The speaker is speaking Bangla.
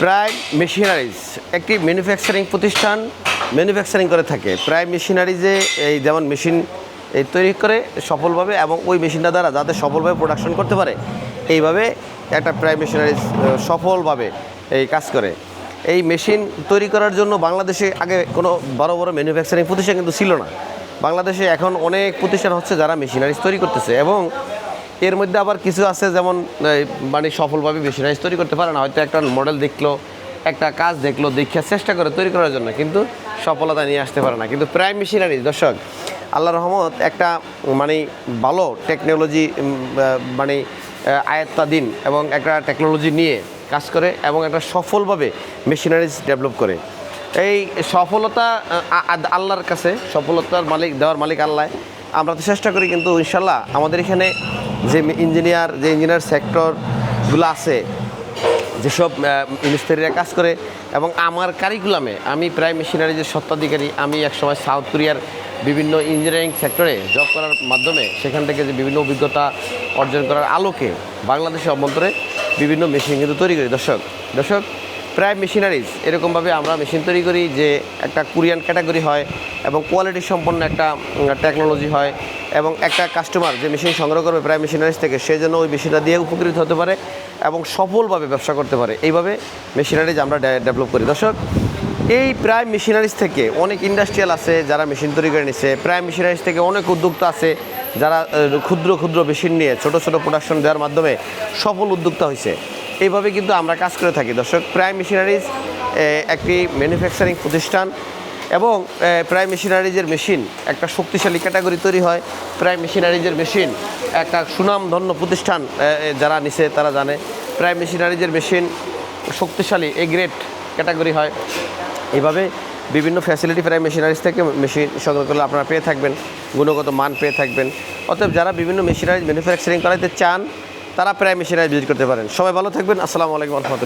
প্রায় মেশিনারিজ, একটি ম্যানুফ্যাকচারিং প্রতিষ্ঠান ম্যানুফ্যাকচারিং করে থাকে। প্রায় মেশিনারিজে এই যেমন মেশিন এই তৈরি করে সফলভাবে এবং ওই মেশিনটা দ্বারা যাতে সফলভাবে প্রোডাকশন করতে পারে, এইভাবে একটা প্রায় মেশিনারিজ সফলভাবে এই কাজ করে। এই মেশিন তৈরি করার জন্য বাংলাদেশে আগে কোনো বড় বড় ম্যানুফ্যাকচারিং প্রতিষ্ঠান কিন্তু ছিল না। বাংলাদেশে এখন অনেক প্রতিষ্ঠান হচ্ছে যারা মেশিনারিজ তৈরি করতেছে এবং এর মধ্যে আবার কিছু আছে যেমন মানে সফলভাবে মেশিনারিজ তৈরি করতে পারে না। হয়তো একটা মডেল দেখল, একটা কাজ দেখল দেখিয়া চেষ্টা করে তৈরি করার জন্য, কিন্তু সফলতা নিয়ে আসতে পারে না। কিন্তু প্রায় মেশিনারি দর্শক আল্লাহ রহমত একটা মানে ভালো টেকনোলজি মানে আয়ত্তাধীন এবং একটা টেকনোলজি নিয়ে কাজ করে এবং একটা সফলভাবে মেশিনারিজ ডেভেলপ করে। এই সফলতা আল্লাহর কাছে, সফলতার মালিক, দেওয়ার মালিক আল্লাহ। আমরা তো চেষ্টা করি কিন্তু ইনশাল্লাহ আমাদের এখানে যে ইঞ্জিনিয়ার যে ইঞ্জিনিয়ার সেক্টরগুলো আছে, যেসব মিনিস্টারিরা কাজ করে, এবং আমার কারিকুলামে আমি প্রায় মেশিনারিজের সত্ত্বাধিকারী আমি একসময় সাউথ কোরিয়ার বিভিন্ন ইঞ্জিনিয়ারিং সেক্টরে জব করার মাধ্যমে সেখান থেকে যে বিভিন্ন অভিজ্ঞতা অর্জন করার আলোকে বাংলাদেশের অভ্যন্তরে বিভিন্ন মেশিন কিন্তু তৈরি করি। দর্শক দর্শক, প্রায় মেশিনারিজ এরকমভাবে আমরা মেশিন তৈরি করি যে একটা কোরিয়ান ক্যাটাগরি হয় এবং কোয়ালিটি সম্পন্ন একটা টেকনোলজি হয়। এবং একটা কাস্টমার যে মেশিন সংগ্রহ করবে প্রায় মেশিনারিজ থেকে, সে যেন ওই মেশিনটা দিয়ে উপকৃত হতে পারে এবং সফলভাবে ব্যবসা করতে পারে। এইভাবে মেশিনারিজ আমরা ডেভেলপ করি। দর্শক, এই প্রায় মেশিনারিজ থেকে অনেক ইন্ডাস্ট্রিয়াল আছে যারা মেশিন তৈরি করে নিছে। প্রায় মেশিনারিজ থেকে অনেক উদ্যোক্তা আছে যারা ক্ষুদ্র ক্ষুদ্র মেশিন নিয়ে ছোট ছোট প্রোডাকশন দেওয়ার মাধ্যমে সফল উদ্যোক্তা হয়েছে এইভাবে কিন্তু আমরা কাজ করে থাকি। দর্শক, প্রায় মেশিনারিজ একটি ম্যানুফ্যাকচারিং প্রতিষ্ঠান এবং প্রায় মেশিনারিজের মেশিন, একটা শক্তিশালী ক্যাটাগরি তৈরি হয়। প্রায় মেশিনারিজের মেশিন, একটা সুনামধন্য প্রতিষ্ঠান যারা নিছে তারা জানে। প্রায় মেশিনারিজের মেশিন শক্তিশালী, এ গ্রেড ক্যাটাগরি হয়। এভাবে বিভিন্ন ফ্যাসিলিটি প্রায় মেশিনারিজ থেকে মেশিন সংগ্রহ করলে আপনারা পেয়ে থাকবেন, গুণগত মান পেয়ে থাকবেন। অতএব যারা বিভিন্ন মেশিনারিজ ম্যানুফ্যাকচারিং করাতে চান, তারা প্রায় মেশিনারিজ ভিজিট করতে পারেন। সবাই ভালো থাকবেন, আসসালামু আলাইকুম রহমতুল্লাহ।